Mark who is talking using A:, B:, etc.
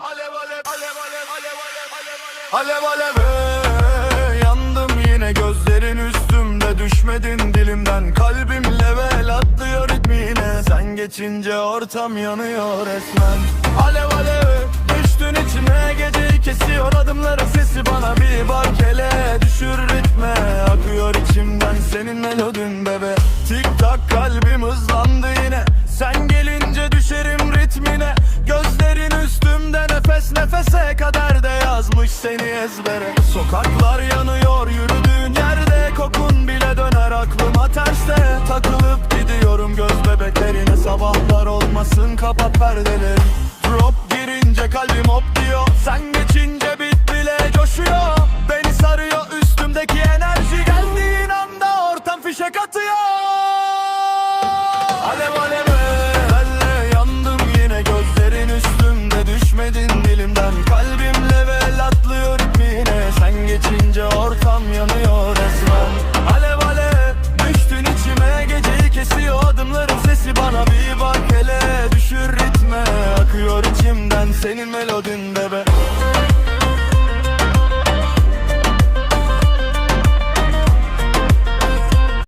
A: Alev alev alev alev alev alev alev alev alev ey, Yandım yine gözlerin üstümde Düşmedin dilimden. Kalbim level atlıyor ritmine. Sen geçince ortam yanıyor resmen. Alev alev düştün içime Geceyi kesiyor adımların sesi Bana. Bir bak hele düşür ritme. Akıyor içimden senin melodin bebe. Tik tak kalbim hızlandı nefese kader de yazmış seni ezbere. Sokaklar yanıyor yürüdüğün yerde Kokun bile döner aklıma terste. Takılıp gidiyorum göz bebeklerine Sabahlar olmasın kapat perdeleri. Drop girince kalbim hop diyor. Sen senin melodin bebe